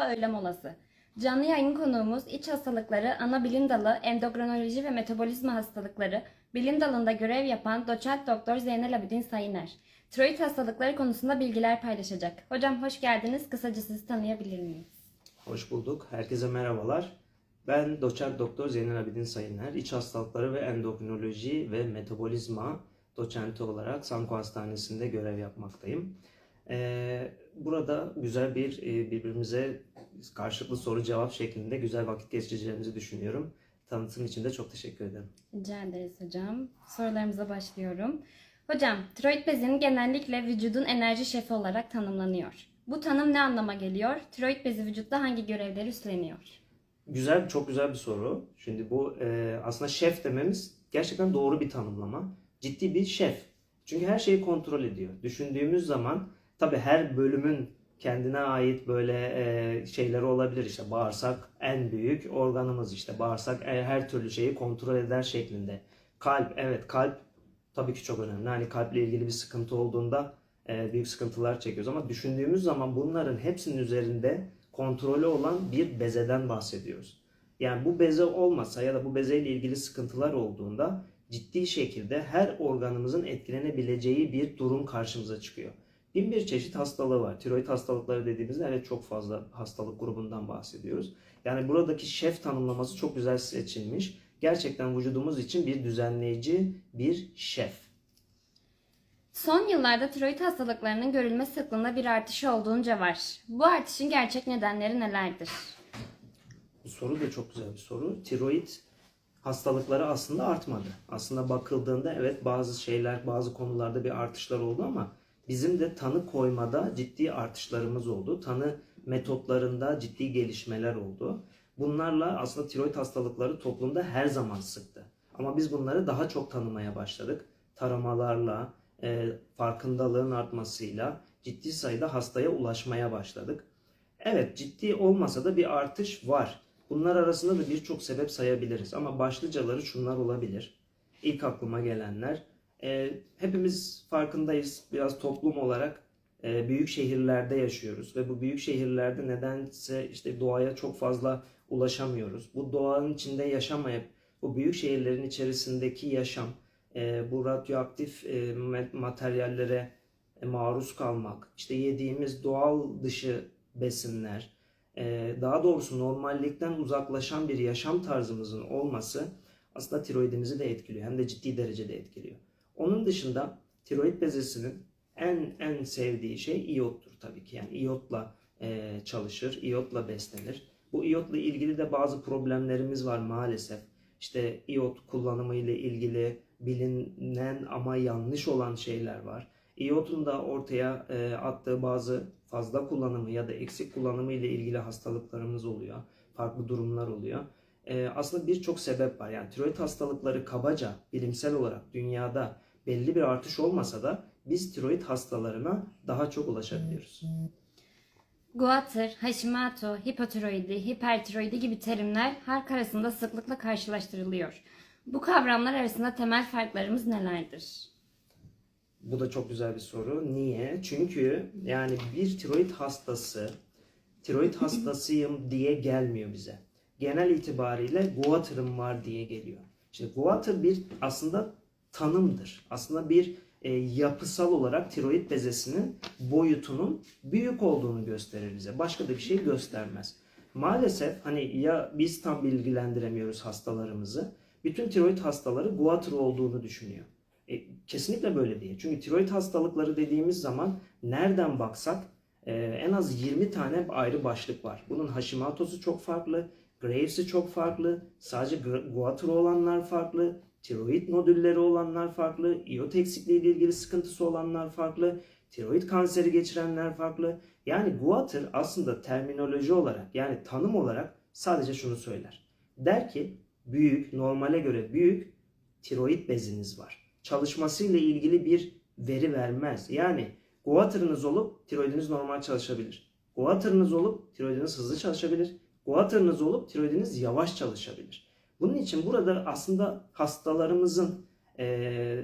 Öğle molası. Canlı yayın konuğumuz iç hastalıkları, ana bilim dalı, endokrinoloji ve metabolizma hastalıkları bilim dalında görev yapan doçent doktor Zeynel Abidin Sayıner. Tiroid hastalıkları konusunda bilgiler paylaşacak. Hocam hoş geldiniz. Kısaca sizi tanıyabilir miyiz? Hoş bulduk. Herkese merhabalar. Ben doçent doktor Zeynel Abidin Sayıner. İç hastalıkları ve endokrinoloji ve metabolizma doçenti olarak Sanko Hastanesi'nde görev yapmaktayım. Ee, burada güzel bir e, birbirimize karşılıklı soru cevap şeklinde güzel vakit geçireceğimizi düşünüyorum. Tanıtım için de çok teşekkür ederim. Rica ederiz hocam. Sorularımıza başlıyorum. Hocam, tiroid bezinin genellikle vücudun enerji şefi olarak tanımlanıyor. Bu tanım ne anlama geliyor? Tiroid bezi vücutta hangi görevleri üstleniyor? Güzel, çok güzel bir soru. Şimdi bu e, aslında şef dememiz gerçekten doğru bir tanımlama. Ciddi bir şef. Çünkü her şeyi kontrol ediyor. Düşündüğümüz zaman tabii her bölümün kendine ait böyle e, şeyleri olabilir. İşte bağırsak en büyük organımız işte bağırsak e, her türlü şeyi kontrol eder şeklinde. Kalp, evet kalp tabii ki çok önemli. Hani kalple ilgili bir sıkıntı olduğunda e, büyük sıkıntılar çekiyoruz. Ama düşündüğümüz zaman bunların hepsinin üzerinde kontrolü olan bir bezeden bahsediyoruz. Yani bu beze olmasa ya da bu bezeyle ilgili sıkıntılar olduğunda ciddi şekilde her organımızın etkilenebileceği bir durum karşımıza çıkıyor. Bin bir çeşit hastalığı var. Tiroid hastalıkları dediğimizde evet çok fazla hastalık grubundan bahsediyoruz. Yani buradaki şef tanımlaması çok güzel seçilmiş. Gerçekten vücudumuz için bir düzenleyici, bir şef. Son yıllarda tiroid hastalıklarının görülme sıklığında bir artış olduğunca var. Bu artışın gerçek nedenleri nelerdir? Bu soru da çok güzel bir soru. Tiroid hastalıkları aslında artmadı. Aslında bakıldığında evet bazı şeyler, bazı konularda bir artışlar oldu ama bizim de tanı koymada ciddi artışlarımız oldu. Tanı metotlarında ciddi gelişmeler oldu. Bunlarla aslında tiroid hastalıkları toplumda her zaman sıktı. Ama biz bunları daha çok tanımaya başladık. Taramalarla, e, farkındalığın artmasıyla ciddi sayıda hastaya ulaşmaya başladık. Evet ciddi olmasa da bir artış var. Bunlar arasında da birçok sebep sayabiliriz ama başlıcaları şunlar olabilir. İlk aklıma gelenler e, hepimiz farkındayız biraz toplum olarak e, büyük şehirlerde yaşıyoruz ve bu büyük şehirlerde nedense işte doğaya çok fazla ulaşamıyoruz. Bu doğanın içinde yaşamayıp bu büyük şehirlerin içerisindeki yaşam, e, bu radyoaktif e, ma- materyallere e, maruz kalmak, işte yediğimiz doğal dışı besinler, e, daha doğrusu normallikten uzaklaşan bir yaşam tarzımızın olması aslında tiroidimizi de etkiliyor. Hem de ciddi derecede etkiliyor. Onun dışında tiroid bezesinin en en sevdiği şey iyottur tabii ki. Yani iyotla e, çalışır, iyotla beslenir. Bu iyotla ilgili de bazı problemlerimiz var maalesef. İşte iyot kullanımı ile ilgili bilinen ama yanlış olan şeyler var. İyotun da ortaya e, attığı bazı fazla kullanımı ya da eksik kullanımı ile ilgili hastalıklarımız oluyor. Farklı durumlar oluyor. E, aslında birçok sebep var. Yani tiroid hastalıkları kabaca bilimsel olarak dünyada belli bir artış olmasa da biz tiroid hastalarına daha çok ulaşabiliyoruz. Goiter, Hashimoto, hipotiroidi, hipertiroidi gibi terimler halk arasında sıklıkla karşılaştırılıyor. Bu kavramlar arasında temel farklarımız nelerdir? Bu da çok güzel bir soru. Niye? Çünkü yani bir tiroid hastası tiroid hastasıyım diye gelmiyor bize. Genel itibariyle Goiter'ım var diye geliyor. Şimdi Goiter bir aslında tanımdır. Aslında bir e, yapısal olarak tiroid bezesinin boyutunun büyük olduğunu gösterir bize. Başka da bir şey göstermez. Maalesef hani ya biz tam bilgilendiremiyoruz hastalarımızı. Bütün tiroid hastaları Goiter olduğunu düşünüyor. E, kesinlikle böyle değil. Çünkü tiroid hastalıkları dediğimiz zaman nereden baksak e, en az 20 tane ayrı başlık var. Bunun Hashimoto'su çok farklı, Graves'i çok farklı, sadece Goiter olanlar farklı, tiroid nodülleri olanlar farklı, iot eksikliği ile ilgili sıkıntısı olanlar farklı, tiroid kanseri geçirenler farklı. Yani Goiter aslında terminoloji olarak yani tanım olarak sadece şunu söyler. Der ki büyük, normale göre büyük tiroid beziniz var. Çalışmasıyla ilgili bir veri vermez. Yani Goiter'ınız olup tiroidiniz normal çalışabilir. Goiter'ınız olup tiroidiniz hızlı çalışabilir. Goiter'ınız olup tiroidiniz yavaş çalışabilir. Bunun için burada aslında hastalarımızın e,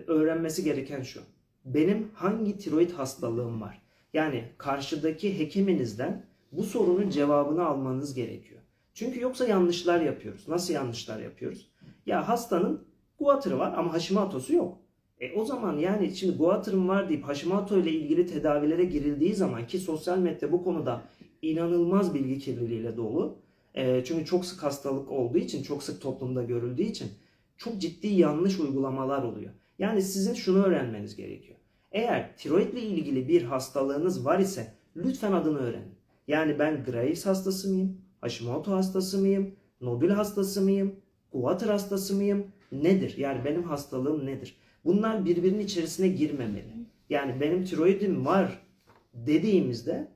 öğrenmesi gereken şu. Benim hangi tiroid hastalığım var? Yani karşıdaki hekiminizden bu sorunun cevabını almanız gerekiyor. Çünkü yoksa yanlışlar yapıyoruz. Nasıl yanlışlar yapıyoruz? Ya hastanın guatrı var ama Hashimoto'su yok. E o zaman yani şimdi guatrım var deyip Hashimoto ile ilgili tedavilere girildiği zaman ki sosyal medya bu konuda inanılmaz bilgi kirliliğiyle dolu. E, çünkü çok sık hastalık olduğu için, çok sık toplumda görüldüğü için çok ciddi yanlış uygulamalar oluyor. Yani sizin şunu öğrenmeniz gerekiyor. Eğer tiroidle ilgili bir hastalığınız var ise lütfen adını öğrenin. Yani ben Graves hastası mıyım? Hashimoto hastası mıyım? Nodül hastası mıyım? Guatr hastası mıyım? Nedir? Yani benim hastalığım nedir? Bunlar birbirinin içerisine girmemeli. Yani benim tiroidim var dediğimizde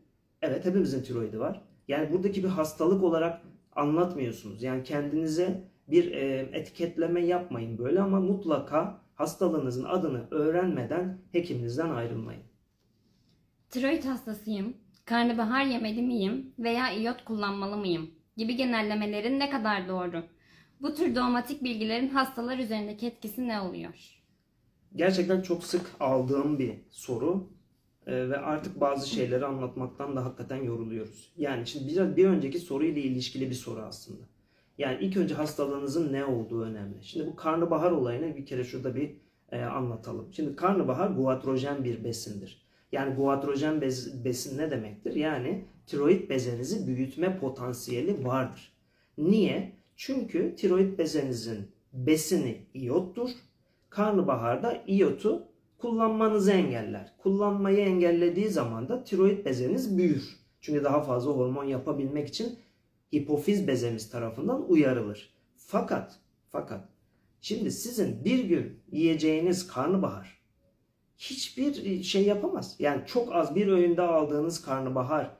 evet hepimizin tiroidi var. Yani buradaki bir hastalık olarak anlatmıyorsunuz. Yani kendinize bir e, etiketleme yapmayın böyle ama mutlaka hastalığınızın adını öğrenmeden hekiminizden ayrılmayın. Tiroid hastasıyım, karnabahar yemeli miyim veya iyot kullanmalı mıyım gibi genellemelerin ne kadar doğru? Bu tür dogmatik bilgilerin hastalar üzerindeki etkisi ne oluyor? Gerçekten çok sık aldığım bir soru Ee, ve artık bazı şeyleri anlatmaktan da hakikaten yoruluyoruz. Yani şimdi biraz bir önceki soruyla ilişkili bir soru aslında. Yani ilk önce hastalığınızın ne olduğu önemli. Şimdi bu karnabahar olayını bir kere şurada bir e, anlatalım. Şimdi karnabahar guatrojen bir besindir. Yani guatrojen bez- besin ne demektir? Yani tiroid bezenizi büyütme potansiyeli vardır. Niye? Çünkü tiroid bezenizin besini iyottur. Karnabaharda iyotu kullanmanızı engeller. Kullanmayı engellediği zaman da tiroid bezeniz büyür. Çünkü daha fazla hormon yapabilmek için hipofiz bezemiz tarafından uyarılır. Fakat fakat şimdi sizin bir gün yiyeceğiniz karnabahar hiçbir şey yapamaz. Yani çok az bir öğünde aldığınız karnabahar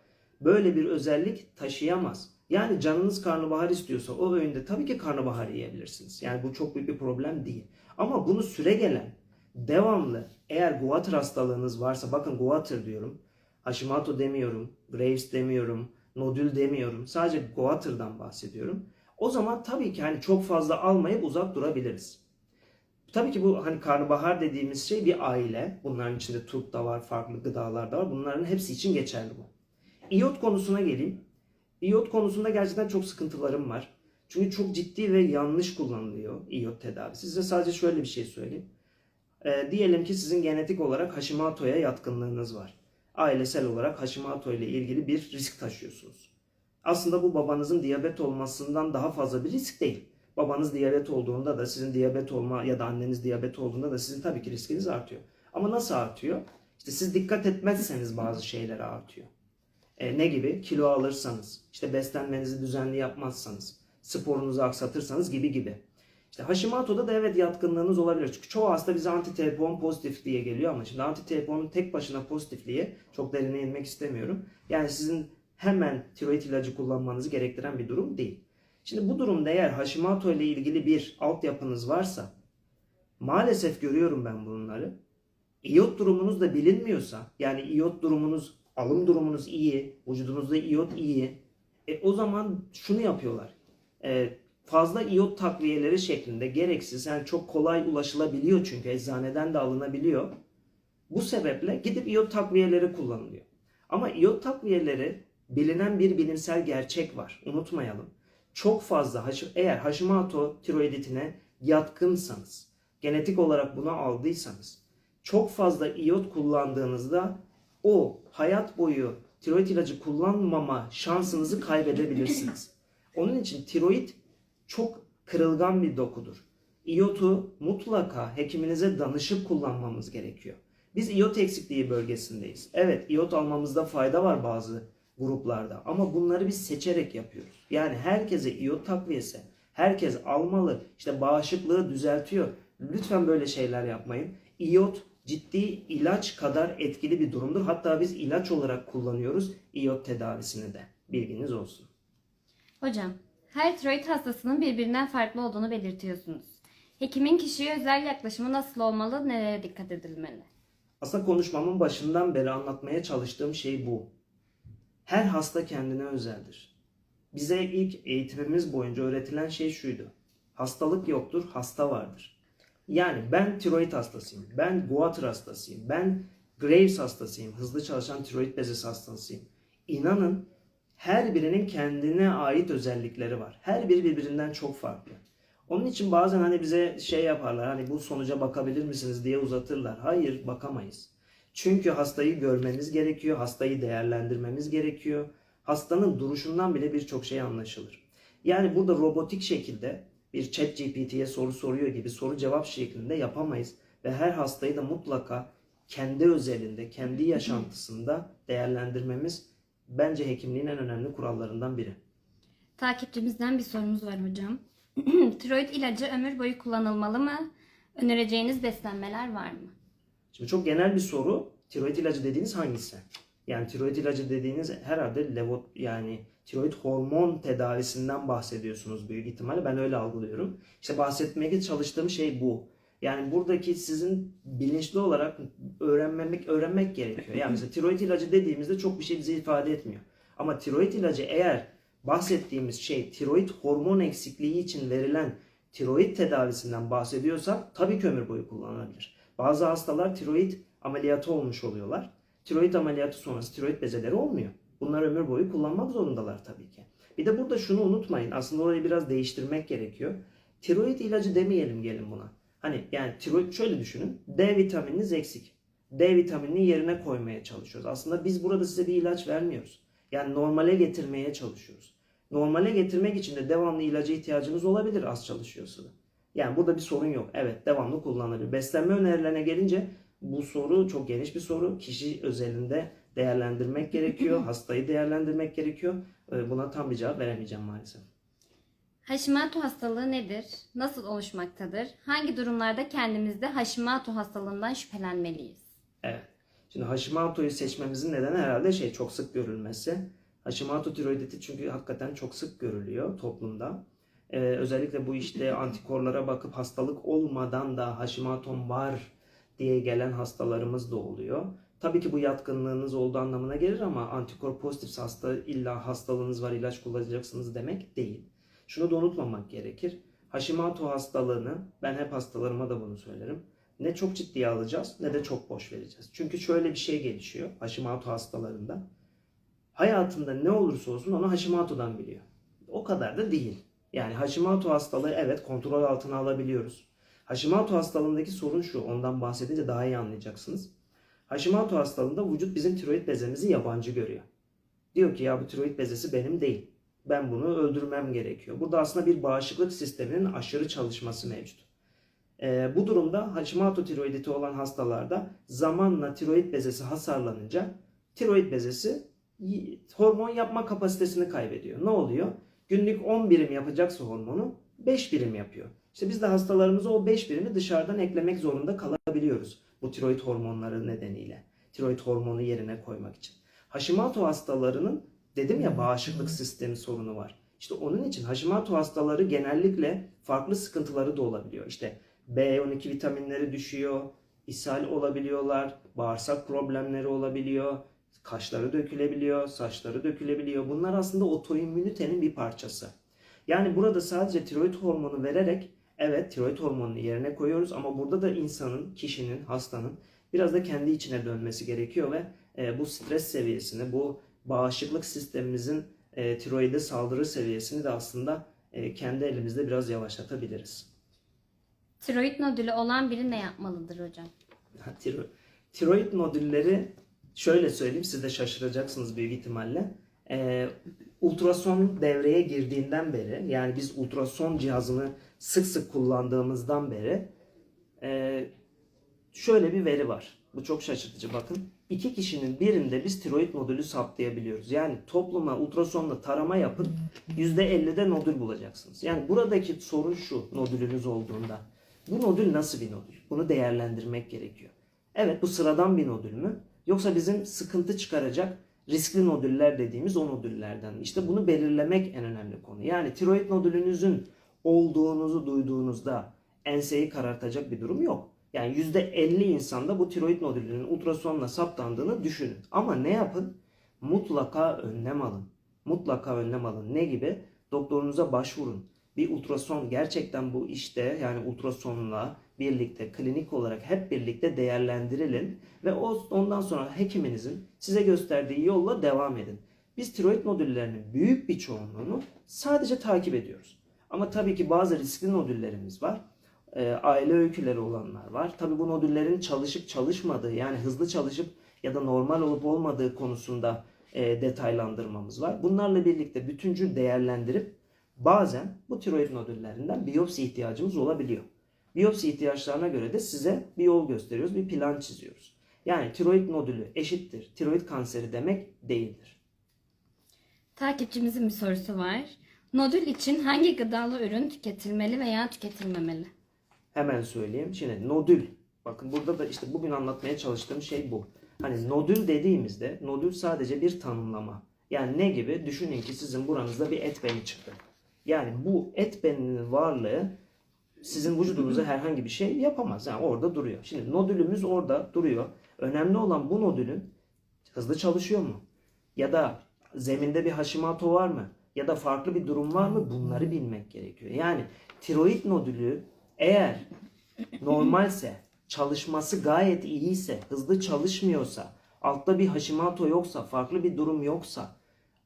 böyle bir özellik taşıyamaz. Yani canınız karnabahar istiyorsa o öğünde tabii ki karnabahar yiyebilirsiniz. Yani bu çok büyük bir problem değil. Ama bunu süre gelen devamlı eğer Guatr hastalığınız varsa bakın Guatr diyorum. Hashimoto demiyorum. Graves demiyorum. Nodül demiyorum. Sadece Guatr'dan bahsediyorum. O zaman tabii ki hani çok fazla almayıp uzak durabiliriz. Tabii ki bu hani karnabahar dediğimiz şey bir aile. Bunların içinde turp da var, farklı gıdalar da var. Bunların hepsi için geçerli bu. İyot konusuna geleyim. İyot konusunda gerçekten çok sıkıntılarım var. Çünkü çok ciddi ve yanlış kullanılıyor iyot tedavisi. Size sadece şöyle bir şey söyleyeyim. Ee, diyelim ki sizin genetik olarak Hashimoto'ya yatkınlığınız var. Ailesel olarak Hashimoto ile ilgili bir risk taşıyorsunuz. Aslında bu babanızın diyabet olmasından daha fazla bir risk değil. Babanız diyabet olduğunda da sizin diyabet olma ya da anneniz diyabet olduğunda da sizin tabii ki riskiniz artıyor. Ama nasıl artıyor? İşte siz dikkat etmezseniz bazı şeylere artıyor. E, ne gibi? Kilo alırsanız, işte beslenmenizi düzenli yapmazsanız, sporunuzu aksatırsanız gibi gibi. İşte Hashimoto'da da evet yatkınlığınız olabilir. Çünkü çoğu hasta bize anti TPO pozitif diye geliyor ama şimdi anti TPO'nun tek başına pozitifliği çok derine inmek istemiyorum. Yani sizin hemen tiroid ilacı kullanmanızı gerektiren bir durum değil. Şimdi bu durumda eğer Hashimoto ile ilgili bir altyapınız varsa maalesef görüyorum ben bunları. İyot durumunuz da bilinmiyorsa yani iyot durumunuz, alım durumunuz iyi, vücudunuzda iyot iyi. E, o zaman şunu yapıyorlar. E, fazla iyot takviyeleri şeklinde gereksiz yani çok kolay ulaşılabiliyor çünkü eczaneden de alınabiliyor. Bu sebeple gidip iyot takviyeleri kullanılıyor. Ama iyot takviyeleri bilinen bir bilimsel gerçek var. Unutmayalım. Çok fazla eğer Hashimoto tiroiditine yatkınsanız, genetik olarak bunu aldıysanız, çok fazla iyot kullandığınızda o hayat boyu tiroid ilacı kullanmama şansınızı kaybedebilirsiniz. Onun için tiroid çok kırılgan bir dokudur. İyotu mutlaka hekiminize danışıp kullanmamız gerekiyor. Biz iyot eksikliği bölgesindeyiz. Evet iyot almamızda fayda var bazı gruplarda ama bunları biz seçerek yapıyoruz. Yani herkese iyot takviyesi, herkes almalı, işte bağışıklığı düzeltiyor. Lütfen böyle şeyler yapmayın. İyot ciddi ilaç kadar etkili bir durumdur. Hatta biz ilaç olarak kullanıyoruz iyot tedavisini de. Bilginiz olsun. Hocam, her tiroid hastasının birbirinden farklı olduğunu belirtiyorsunuz. Hekimin kişiye özel yaklaşımı nasıl olmalı, nelere dikkat edilmeli? Aslında konuşmamın başından beri anlatmaya çalıştığım şey bu. Her hasta kendine özeldir. Bize ilk eğitimimiz boyunca öğretilen şey şuydu. Hastalık yoktur, hasta vardır. Yani ben tiroid hastasıyım, ben Guatr hastasıyım, ben Graves hastasıyım, hızlı çalışan tiroid bezesi hastasıyım. İnanın her birinin kendine ait özellikleri var. Her biri birbirinden çok farklı. Onun için bazen hani bize şey yaparlar hani bu sonuca bakabilir misiniz diye uzatırlar. Hayır bakamayız. Çünkü hastayı görmemiz gerekiyor, hastayı değerlendirmemiz gerekiyor. Hastanın duruşundan bile birçok şey anlaşılır. Yani burada robotik şekilde bir chat GPT'ye soru soruyor gibi soru cevap şeklinde yapamayız. Ve her hastayı da mutlaka kendi özelinde, kendi yaşantısında değerlendirmemiz bence hekimliğin en önemli kurallarından biri. Takipçimizden bir sorumuz var hocam. Tiroid ilacı ömür boyu kullanılmalı mı? Önereceğiniz beslenmeler var mı? Şimdi çok genel bir soru. Tiroid ilacı dediğiniz hangisi? Yani tiroid ilacı dediğiniz herhalde levo yani tiroid hormon tedavisinden bahsediyorsunuz büyük ihtimalle. Ben öyle algılıyorum. İşte bahsetmeye çalıştığım şey bu. Yani buradaki sizin bilinçli olarak öğrenmemek öğrenmek gerekiyor. Yani mesela tiroid ilacı dediğimizde çok bir şey bize ifade etmiyor. Ama tiroid ilacı eğer bahsettiğimiz şey tiroid hormon eksikliği için verilen tiroid tedavisinden bahsediyorsak tabii ki ömür boyu kullanılabilir. Bazı hastalar tiroid ameliyatı olmuş oluyorlar. Tiroid ameliyatı sonrası tiroid bezeleri olmuyor. Bunlar ömür boyu kullanmak zorundalar tabii ki. Bir de burada şunu unutmayın. Aslında orayı biraz değiştirmek gerekiyor. Tiroid ilacı demeyelim gelin buna. Hani yani tiroid şöyle düşünün. D vitamininiz eksik. D vitaminini yerine koymaya çalışıyoruz. Aslında biz burada size bir ilaç vermiyoruz. Yani normale getirmeye çalışıyoruz. Normale getirmek için de devamlı ilaca ihtiyacınız olabilir az çalışıyorsa da. Yani burada bir sorun yok. Evet devamlı kullanılabilir. Beslenme önerilerine gelince bu soru çok geniş bir soru. Kişi özelinde değerlendirmek gerekiyor. Hastayı değerlendirmek gerekiyor. Ee, Buna tam bir cevap veremeyeceğim maalesef. Hashimoto hastalığı nedir? Nasıl oluşmaktadır? Hangi durumlarda kendimizde Hashimoto hastalığından şüphelenmeliyiz? Evet. Şimdi Hashimoto'yu seçmemizin nedeni herhalde şey çok sık görülmesi. Hashimoto tiroiditi çünkü hakikaten çok sık görülüyor toplumda. Ee, özellikle bu işte antikorlara bakıp hastalık olmadan da Hashimoto'm var diye gelen hastalarımız da oluyor. Tabii ki bu yatkınlığınız olduğu anlamına gelir ama antikor pozitif hasta illa hastalığınız var ilaç kullanacaksınız demek değil. Şunu da unutmamak gerekir. Hashimoto hastalığını ben hep hastalarıma da bunu söylerim. Ne çok ciddiye alacağız ne de çok boş vereceğiz. Çünkü şöyle bir şey gelişiyor Hashimoto hastalarında. Hayatında ne olursa olsun onu Hashimoto'dan biliyor. O kadar da değil. Yani Hashimoto hastalığı evet kontrol altına alabiliyoruz. Hashimoto hastalığındaki sorun şu, ondan bahsedince daha iyi anlayacaksınız. Hashimoto hastalığında vücut bizim tiroid bezemizi yabancı görüyor. Diyor ki ya bu tiroid bezesi benim değil. Ben bunu öldürmem gerekiyor. Burada aslında bir bağışıklık sisteminin aşırı çalışması mevcut. Ee, bu durumda Hashimoto tiroiditi olan hastalarda zamanla tiroid bezesi hasarlanınca tiroid bezesi hormon yapma kapasitesini kaybediyor. Ne oluyor? Günlük 10 birim yapacaksa hormonu 5 birim yapıyor. İşte biz de hastalarımıza o 5 birimi dışarıdan eklemek zorunda kalabiliyoruz. Bu tiroid hormonları nedeniyle. Tiroid hormonu yerine koymak için. Hashimoto hastalarının dedim ya bağışıklık sistemi sorunu var. İşte onun için Hashimoto hastaları genellikle farklı sıkıntıları da olabiliyor. İşte B12 vitaminleri düşüyor, ishal olabiliyorlar, bağırsak problemleri olabiliyor, kaşları dökülebiliyor, saçları dökülebiliyor. Bunlar aslında otoimmünitenin bir parçası. Yani burada sadece tiroid hormonu vererek evet tiroid hormonunu yerine koyuyoruz ama burada da insanın, kişinin, hastanın biraz da kendi içine dönmesi gerekiyor ve e, bu stres seviyesini, bu bağışıklık sistemimizin e, tiroide saldırı seviyesini de aslında e, kendi elimizde biraz yavaşlatabiliriz. Tiroid nodülü olan biri ne yapmalıdır hocam? Tiro- tiroid nodülleri şöyle söyleyeyim siz de şaşıracaksınız büyük ihtimalle. Ee, ultrason devreye girdiğinden beri yani biz ultrason cihazını sık sık kullandığımızdan beri e, şöyle bir veri var. Bu çok şaşırtıcı bakın. İki kişinin birinde biz tiroid nodülü saptayabiliyoruz. Yani topluma ultrasonla tarama yapın %50'de nodül bulacaksınız. Yani buradaki sorun şu nodülünüz olduğunda. Bu nodül nasıl bir nodül? Bunu değerlendirmek gerekiyor. Evet bu sıradan bir nodül mü? Yoksa bizim sıkıntı çıkaracak riskli nodüller dediğimiz o nodüllerden. İşte bunu belirlemek en önemli konu. Yani tiroid nodülünüzün olduğunuzu duyduğunuzda enseyi karartacak bir durum yok. Yani %50 insanda bu tiroid nodülünün ultrasonla saptandığını düşünün. Ama ne yapın? Mutlaka önlem alın. Mutlaka önlem alın. Ne gibi? Doktorunuza başvurun. Bir ultrason gerçekten bu işte yani ultrasonla birlikte klinik olarak hep birlikte değerlendirilin ve ondan sonra hekiminizin size gösterdiği yolla devam edin. Biz tiroid nodüllerinin büyük bir çoğunluğunu sadece takip ediyoruz. Ama tabii ki bazı riskli nodüllerimiz var. Ee, aile öyküleri olanlar var. Tabii bu nodüllerin çalışıp çalışmadığı yani hızlı çalışıp ya da normal olup olmadığı konusunda e, detaylandırmamız var. Bunlarla birlikte bütüncül değerlendirip bazen bu tiroid nodüllerinden biyopsi ihtiyacımız olabiliyor. Biyopsi ihtiyaçlarına göre de size bir yol gösteriyoruz, bir plan çiziyoruz. Yani tiroid nodülü eşittir tiroid kanseri demek değildir. Takipçimizin bir sorusu var. Nodül için hangi gıdalı ürün tüketilmeli veya tüketilmemeli? Hemen söyleyeyim. Şimdi nodül. Bakın burada da işte bugün anlatmaya çalıştığım şey bu. Hani nodül dediğimizde nodül sadece bir tanımlama. Yani ne gibi? Düşünün ki sizin buranızda bir et beni çıktı. Yani bu et beninin varlığı sizin vücudunuza herhangi bir şey yapamaz. Yani orada duruyor. Şimdi nodülümüz orada duruyor. Önemli olan bu nodülün hızlı çalışıyor mu? Ya da zeminde bir Hashimoto var mı? Ya da farklı bir durum var mı? Bunları bilmek gerekiyor. Yani tiroid nodülü eğer normalse, çalışması gayet iyiyse, hızlı çalışmıyorsa, altta bir Hashimoto yoksa, farklı bir durum yoksa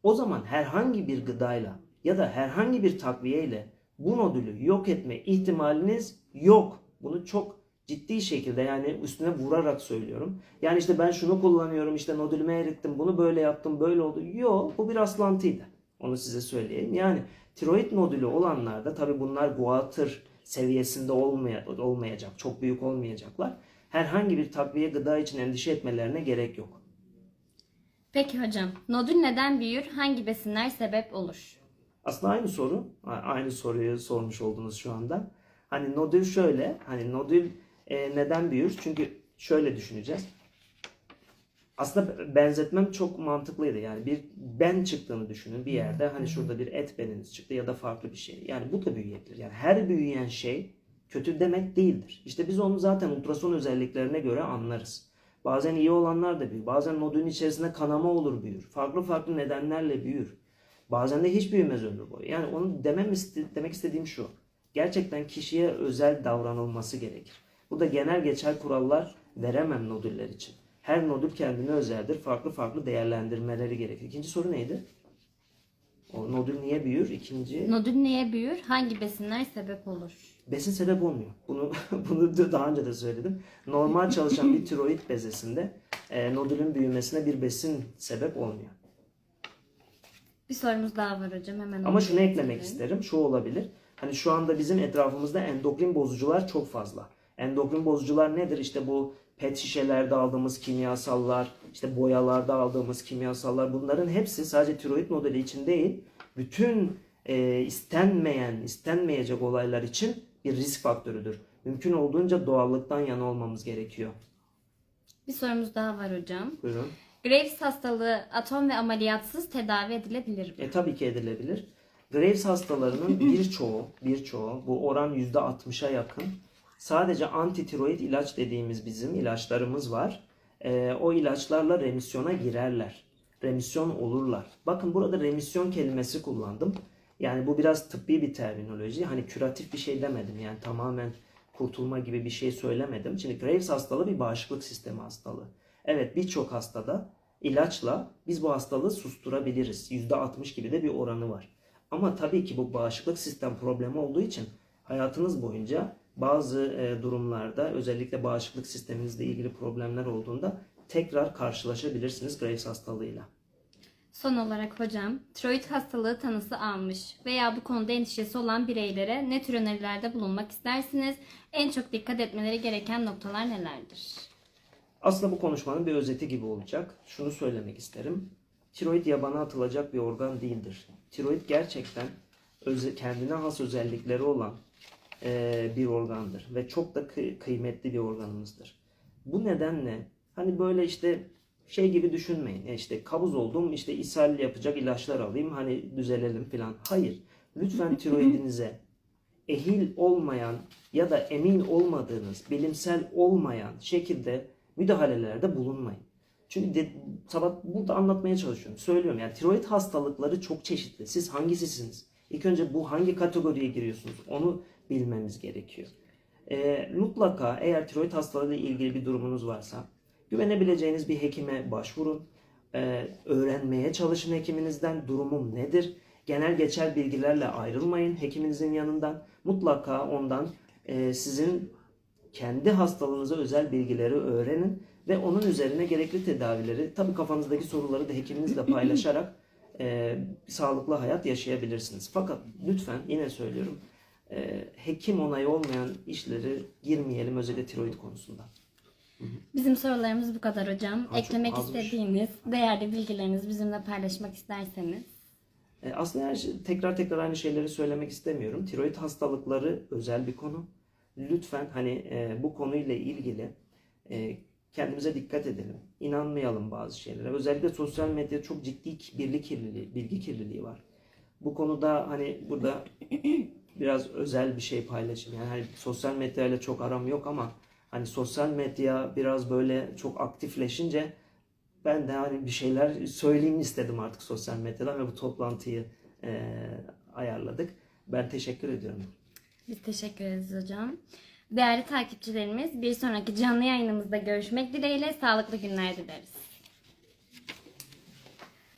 o zaman herhangi bir gıdayla ya da herhangi bir takviyeyle bu nodülü yok etme ihtimaliniz yok. Bunu çok ciddi şekilde yani üstüne vurarak söylüyorum. Yani işte ben şunu kullanıyorum işte nodülümü erittim bunu böyle yaptım böyle oldu. Yok bu bir rastlantıydı. Onu size söyleyeyim. Yani tiroid nodülü olanlarda tabi bunlar guatr seviyesinde olmaya, olmayacak. Çok büyük olmayacaklar. Herhangi bir takviye gıda için endişe etmelerine gerek yok. Peki hocam, nodül neden büyür? Hangi besinler sebep olur? Aslında aynı soru. Aynı soruyu sormuş oldunuz şu anda. Hani nodül şöyle. Hani nodül e, neden büyür? Çünkü şöyle düşüneceğiz. Aslında benzetmem çok mantıklıydı. Yani bir ben çıktığını düşünün bir yerde. Hani şurada bir et beniniz çıktı ya da farklı bir şey. Yani bu da büyüyebilir. Yani her büyüyen şey kötü demek değildir. İşte biz onu zaten ultrason özelliklerine göre anlarız. Bazen iyi olanlar da büyür. Bazen nodülün içerisinde kanama olur büyür. Farklı farklı nedenlerle büyür. Bazen de hiç büyümez ömür boyu. Yani onu demem iste- demek istediğim şu. Gerçekten kişiye özel davranılması gerekir. Bu da genel geçer kurallar veremem nodüller için. Her nodül kendine özeldir. Farklı farklı değerlendirmeleri gerekir. İkinci soru neydi? O nodül niye büyür? İkinci Nodül neye büyür? Hangi besinler sebep olur? besin sebep olmuyor. Bunu bunu da daha önce de söyledim. Normal çalışan bir tiroid bezesinde e, nodülün büyümesine bir besin sebep olmuyor. Bir sorumuz daha var hocam. Hemen Ama şunu eklemek isterim. Şu olabilir. Hani şu anda bizim etrafımızda endokrin bozucular çok fazla. Endokrin bozucular nedir? İşte bu pet şişelerde aldığımız kimyasallar, işte boyalarda aldığımız kimyasallar bunların hepsi sadece tiroid nodülü için değil, bütün e, istenmeyen, istenmeyecek olaylar için bir risk faktörüdür. Mümkün olduğunca doğallıktan yana olmamız gerekiyor. Bir sorumuz daha var hocam. Buyurun. Graves hastalığı atom ve ameliyatsız tedavi edilebilir mi? E tabii ki edilebilir. Graves hastalarının birçoğu, birçoğu bu oran %60'a yakın sadece antitiroid ilaç dediğimiz bizim ilaçlarımız var. E, o ilaçlarla remisyona girerler. Remisyon olurlar. Bakın burada remisyon kelimesi kullandım. Yani bu biraz tıbbi bir terminoloji. Hani küratif bir şey demedim. Yani tamamen kurtulma gibi bir şey söylemedim. Şimdi Graves hastalığı bir bağışıklık sistemi hastalığı. Evet birçok hastada ilaçla biz bu hastalığı susturabiliriz. %60 gibi de bir oranı var. Ama tabii ki bu bağışıklık sistem problemi olduğu için hayatınız boyunca bazı e, durumlarda özellikle bağışıklık sisteminizle ilgili problemler olduğunda tekrar karşılaşabilirsiniz Graves hastalığıyla. Son olarak hocam, tiroid hastalığı tanısı almış veya bu konuda endişesi olan bireylere ne tür önerilerde bulunmak istersiniz? En çok dikkat etmeleri gereken noktalar nelerdir? Aslında bu konuşmanın bir özeti gibi olacak. Şunu söylemek isterim. Tiroid yabana atılacak bir organ değildir. Tiroid gerçekten kendine has özellikleri olan eee, bir organdır ve çok da kı- kıymetli bir organımızdır. Bu nedenle hani böyle işte şey gibi düşünmeyin. Ya işte kabuz oldum işte ishal yapacak ilaçlar alayım hani düzelelim falan. Hayır. Lütfen tiroidinize ehil olmayan ya da emin olmadığınız, bilimsel olmayan şekilde müdahalelerde bulunmayın. Çünkü de, sabah burada anlatmaya çalışıyorum. Söylüyorum yani tiroid hastalıkları çok çeşitli. Siz hangisisiniz? İlk önce bu hangi kategoriye giriyorsunuz? Onu bilmemiz gerekiyor. Ee, mutlaka eğer tiroid hastalığı ile ilgili bir durumunuz varsa güvenebileceğiniz bir hekime başvurun. Ee, öğrenmeye çalışın hekiminizden. Durumum nedir? Genel geçer bilgilerle ayrılmayın hekiminizin yanından. Mutlaka ondan e, sizin kendi hastalığınıza özel bilgileri öğrenin ve onun üzerine gerekli tedavileri, tabii kafanızdaki soruları da hekiminizle paylaşarak e, sağlıklı hayat yaşayabilirsiniz. Fakat lütfen yine söylüyorum, e, hekim onayı olmayan işleri girmeyelim özellikle tiroid konusunda. Bizim sorularımız bu kadar hocam. Ha, çok Eklemek azmış. istediğiniz değerli bilgilerinizi bizimle paylaşmak isterseniz. E, Aslında her şey, tekrar tekrar aynı şeyleri söylemek istemiyorum. Tiroid hastalıkları özel bir konu. Lütfen hani e, bu konuyla ilgili e, kendimize dikkat edelim. İnanmayalım bazı şeylere. Özellikle sosyal medyada çok ciddi bilgi kirliliği, bilgi kirliliği var. Bu konuda hani burada biraz özel bir şey paylaşayım. Yani hani sosyal medyayla çok aram yok ama hani sosyal medya biraz böyle çok aktifleşince ben de hani bir şeyler söyleyeyim istedim artık sosyal medyadan ve bu toplantıyı eee, ayarladık. Ben teşekkür ediyorum. Biz teşekkür ederiz hocam. Değerli takipçilerimiz bir sonraki canlı yayınımızda görüşmek dileğiyle sağlıklı günler dileriz.